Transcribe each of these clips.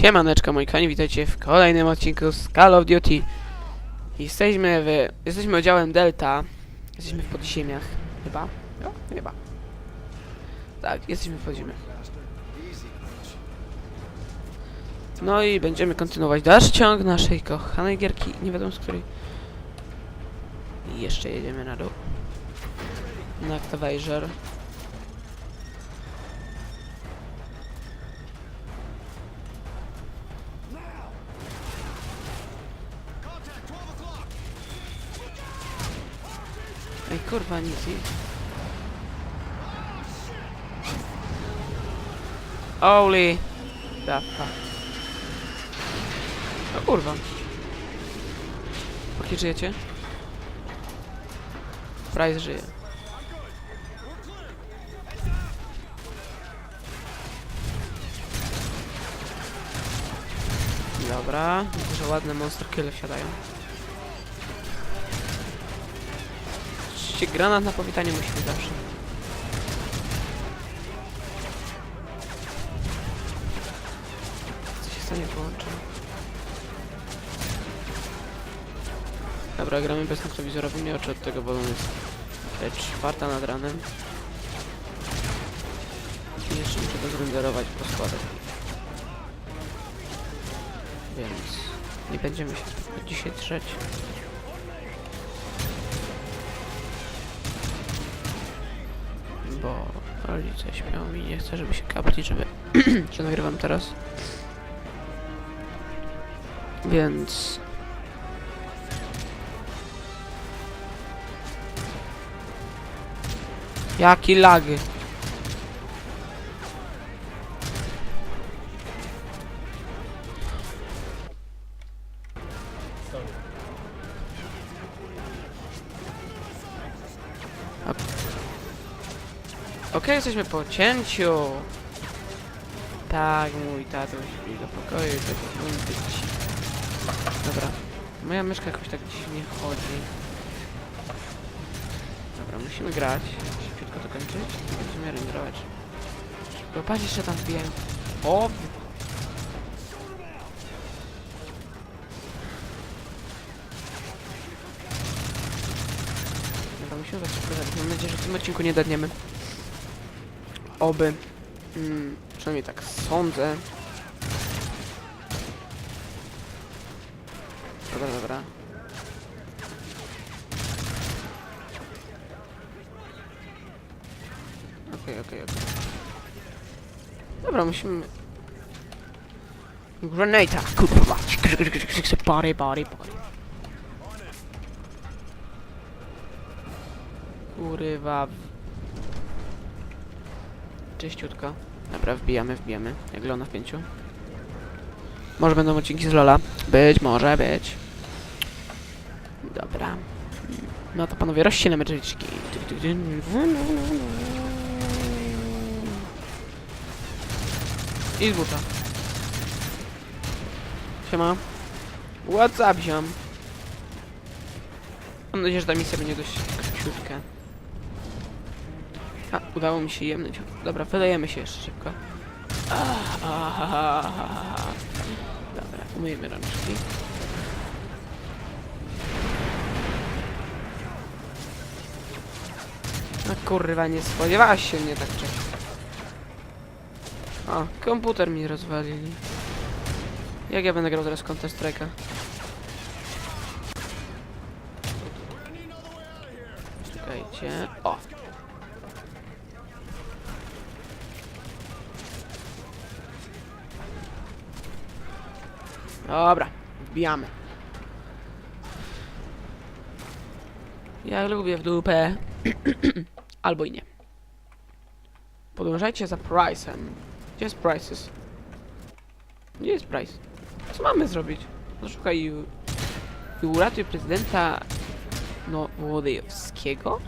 Siemaneczko moi kochani, witajcie w kolejnym odcinku z Call of Duty. Jesteśmy w... Jesteśmy oddziałem Delta. Jesteśmy w podziemiach. Chyba? No, chyba. Tak, jesteśmy w podziemiach. No i będziemy kontynuować dalszy ciąg naszej kochanej gierki. Nie wiadomo z której. I jeszcze jedziemy na dół. Na Activator. Kurwa, nic, nic. Holy the fuck. O kurwa. Póki żyjecie? Price żyje. Dobra, że ładne monster kille wsiadają. Oczywiście granat na powitanie musi być zawsze. Co się stanie połączy? Dobra, gramy bez noktowizorowymi oczy od tego, bo on jest e, czwarta nad ranem. I jeszcze muszę to zrenderować po składach. Więc nie będziemy się dzisiaj trzeć. Bo rodzice śpią i nie chcę, żeby się kapli, żeby się nagrywam teraz. Więc... Jaki lag? Okej, jesteśmy po cięciu. Tak, mój tatuś śpi do pokoju, tak być. Dobra. Moja myszka jakoś tak dziwnie chodzi. Dobra, musimy grać. Szybciutko to kończyć. Będziemy renderować. Szybko, patrz jeszcze tam wbijają. O! Dobra, musimy zabić. Mam nadzieję, że w tym odcinku nie dadniemy. Oby. Mm, przynajmniej tak sądzę. Dobra, dobra. Okej, okej, okej. Dobra, musimy... Grenata! Kurwa! Body, body, body. Kurwa. Czyściutko. Dobra, wbijamy, wbijamy. Jak Lona w pięciu. Może będą odcinki z Lola. Być, może być. Dobra. No to panowie, rozścielamy drzwiczki. I z buta. Siema. What's up, ziom? Mam nadzieję, że ta misja będzie dość króciutka. A, udało mi się jemnąć. Dobra, wydajemy się jeszcze szybko. Dobra, umyjemy rączki. No kurwa, nie spodziewałaś się mnie tak wcześnie. O, komputer mi rozwalili. Jak ja będę grał teraz Counter Strike'a? Czekajcie. O, Dobra, wbijamy. Ja lubię w dupę. Albo i nie. Podążajcie za Price'em. Gdzie jest Prices? Gdzie jest Price? Co mamy zrobić? Zaszukaj i, i uratuj prezydenta no Włodyjowskiego?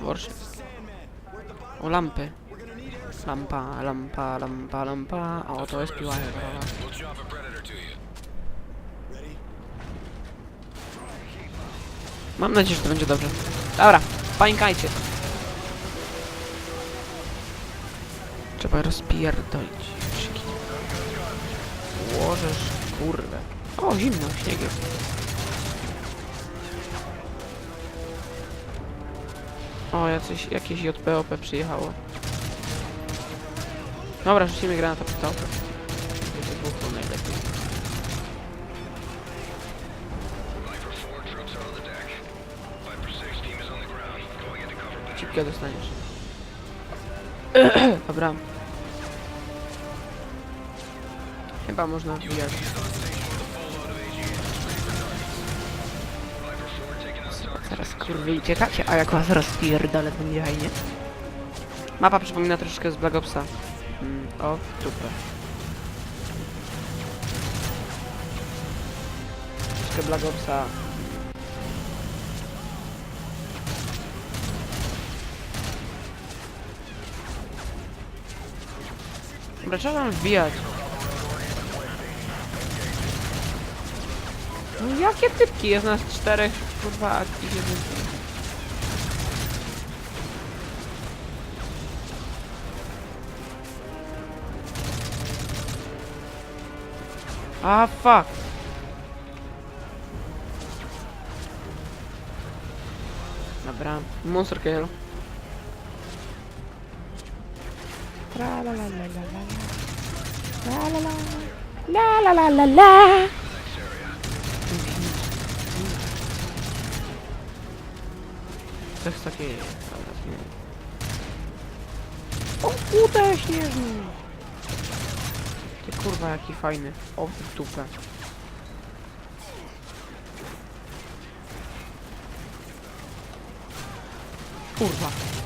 Warszaw. O lampy. Lampa, lampa, lampa, lampa. O, to jest piła. dobra. We'll drop a predator to you. Mam nadzieję, że to będzie dobrze. Dobra, panikajcie. Trzeba rozpierdolić. Łożesz, kurwę. O, zimno, śnieg jest. O, jacyś, jakieś JPOP przyjechało. Dobra, rzucimy granata pod topę. Cipkę dostaniesz. Dobra. Chyba można wbijać. Viper 4 taking out target. Zaraz kurwy uciekacie, a jak was rozpierdolę, to będzie fajnie. Mapa przypomina troszeczkę z Black Opsa. Mm, o, super. Troszeczkę Black Opsa. Trzeba tam wbijać. No jakie typki? Jest nas czterech, kurwa, a ich jeden. Ah, fuck. Dobra, monster kill. Tra la la la la la. La la la. La la la la la. Dobra. O kurde, śnieżny! Ty kurwa, jaki fajny. O, w dupę. Kurwa.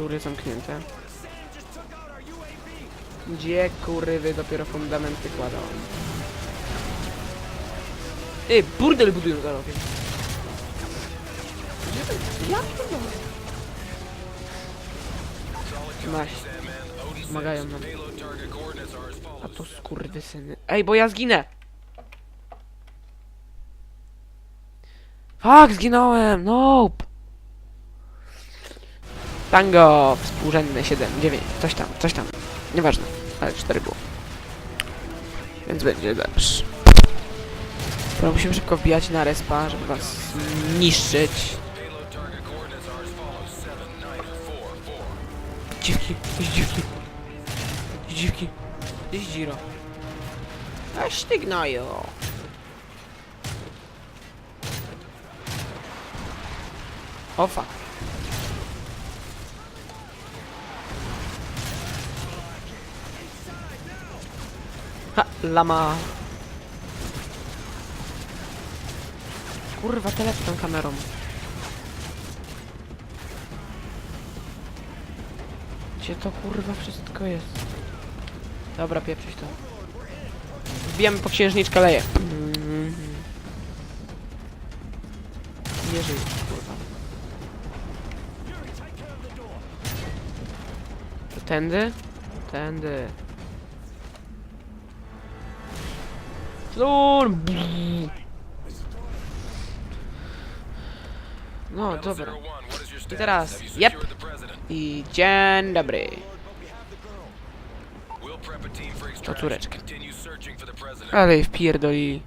Rury zamknięte. Gdzie kurwy dopiero fundamenty kładą? Ej, burdel budują za rogiem. Gdzie to- Ja pierdolę. Maś. Pomagają nam. A to skurwysyny. Ej, bo ja zginę! Fuck, zginąłem! Nope! Tango! Współrzędne 7, 9, coś tam, coś tam. Nieważne, ale 4 było. Więc będzie dobrze. Dobra, musimy szybko wbijać na respa, żeby was niszczyć. Payload target coordinates are as follows. 7, 9, 4, 4. Dziwki, dziwki. Dziwki. Gdzieś dziro. Aż ty gnoju. O fuck. Ha, lama. Kurwa, telefon tą kamerą. Gdzie to kurwa wszystko jest? Dobra, pieprzyć to. Wbijamy po księżniczkę leje. Nie żyjesz, kurwa. To tędy? Tędy. No, dobra. I teraz, yep. I dzień dobry. To córeczkę. Ale jej wpierdolili.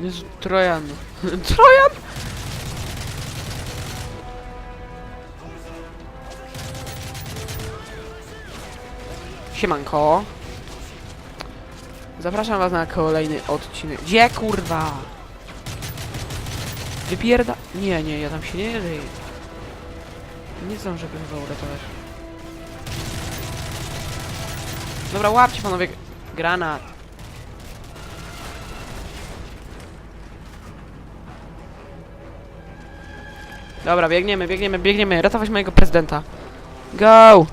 Jezu, Trojan. Trojan? Siemanko. Zapraszam was na kolejny odcinek. Gdzie kurwa? Wypierda... Nie, nie, ja tam się nie żyję. Nie zdążę go chyba uratować. Dobra, łapcie panowie granat. Dobra, biegniemy, biegniemy, biegniemy. Ratować mojego prezydenta. Go!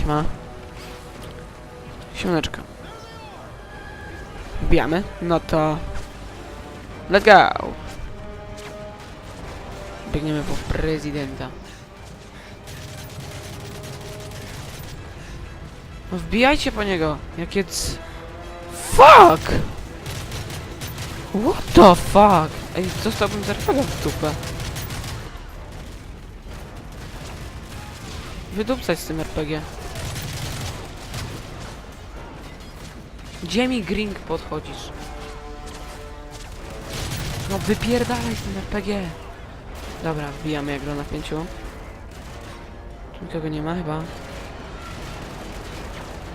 Siema. Wbijamy? No to... Let's go! Biegniemy po prezydenta. No wbijajcie po niego! Jakie. Fuck! What the fuck? Ej, dostałbym zerfega w dupę. Wydupcać z tym RPG. Gdzie mi Gring podchodzisz? No wypierdalaj z tym RPG. Dobra, wbijamy jak na pięciu. Tu nikogo nie ma chyba.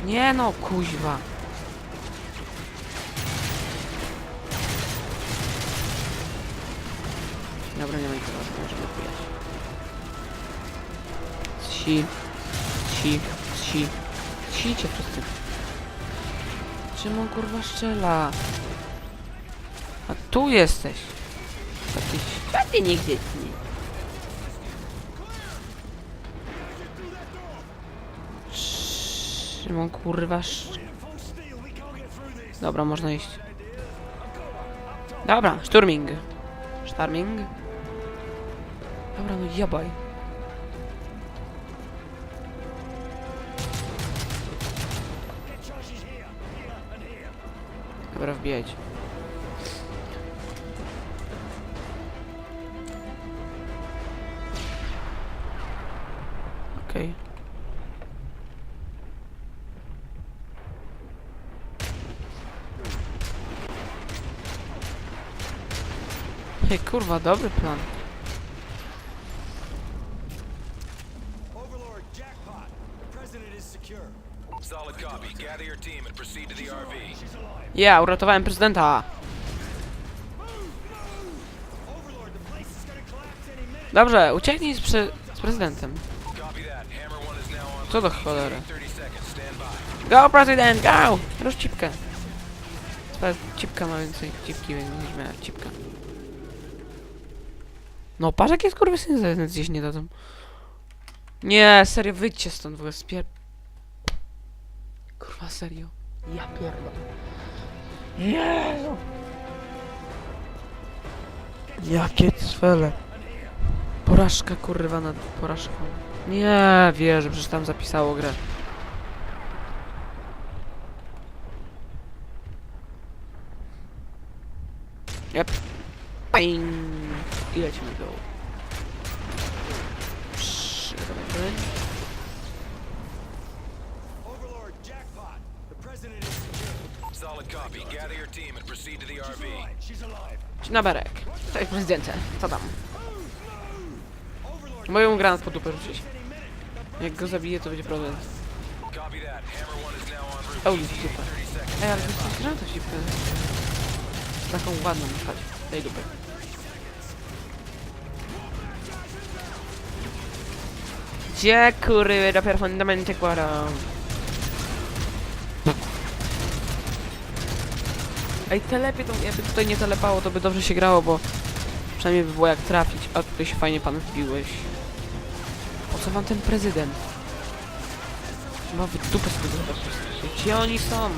Nie no, kuźwa. Dobra, nie ma nikogo, możemy wbijać. Ci, ci, ci, cicie wszyscy. Czemu on kurwa strzela? A tu jesteś. A ty, a ty nigdzie nie. Szymon kurwa sz... Dobra, można iść. Dobra, szturming. Sztarming. Dobra, no jabaj. Dobra, wbijajcie. Okej. Hej, kurwa, dobry plan. Overlord, jackpot. The president is secure. Ja, uratowałem prezydenta. Dobrze, ucieknij z, z prezydentem. Co do cholery. 30 seconds. Stand by. Go, prezydent, go! Rusz cipkę. Cipka ma więcej cipki niż miała cipka. No, patrz jakie skurwysyny gdzieś nie dadzą. Nie, serio, wyjdźcie stąd w ogóle, spier... Kurwa, serio. Ja pierdolę. Jezu! Jakie cwele. Porażka, kurwa, nad porażką. Nie wierzę, przecież tam zapisało grę. Yep. Bang! I lecimy go. Psz, Dzień Naberek. Cześć prezydencie. Co tam? Moją granat po dupę rzucić. Jak go zabiję, to będzie problem. O, jest dupę. Ej, ale to jest granata się Taką ładną, chodź. Daj dupę. Gdzie kurwy dopiero fundamenty kładą? Ej, telepie to jakby tutaj nie telepało, to by dobrze się grało, bo przynajmniej by było jak trafić, a tutaj się fajnie pan wbiłeś. Po co wam ten prezydent? Chyba wy dupę sobie zobaczycie. Gdzie oni są?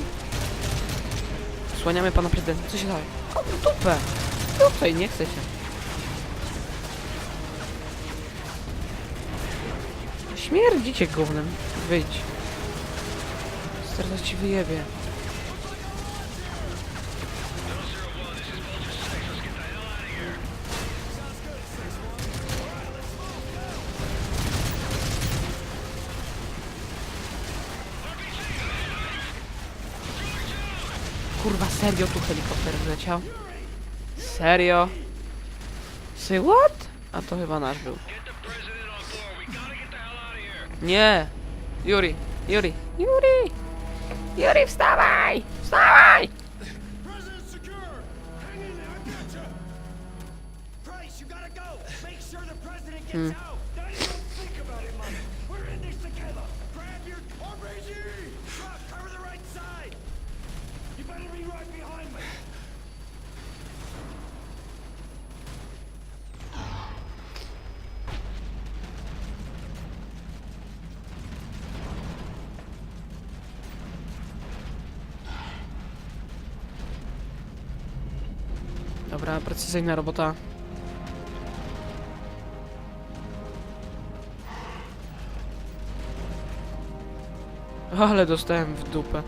Słaniamy pana prezydenta. Co się daje? O, dupę! Tutaj, nie chcecie. Śmierdzicie gównem. Wyjdź. Teraz ci wyjebie. Serio tu helikopter wleciał? Serio? Say what? A to chyba nasz był. Nie! Yuri! Yuri! Yuri! Yuri, wstawaj! Wstawaj! president Dobra, precyzyjna robota. Ale dostałem w dupę.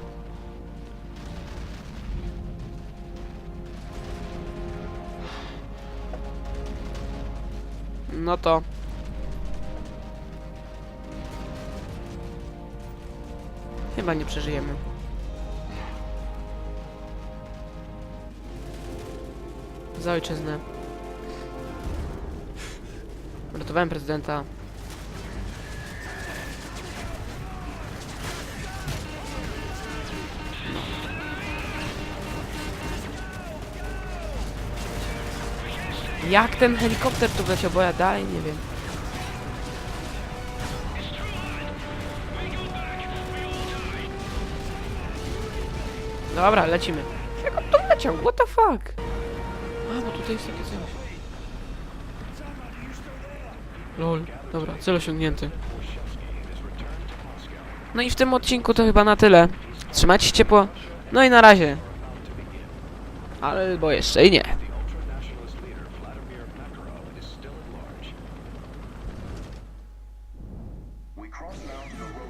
No to... Chyba nie przeżyjemy. Za ojczyznę. Ratowałem prezydenta. Jak ten helikopter tu wleciał, bo ja dalej nie wiem. Dobra, lecimy. Jak on tu leciał? What the fuck? Bo tutaj jest takie coś. Lol, dobra, cel osiągnięty. No i w tym odcinku to chyba na tyle. Trzymajcie się ciepło. No i na razie. Albo jeszcze i nie.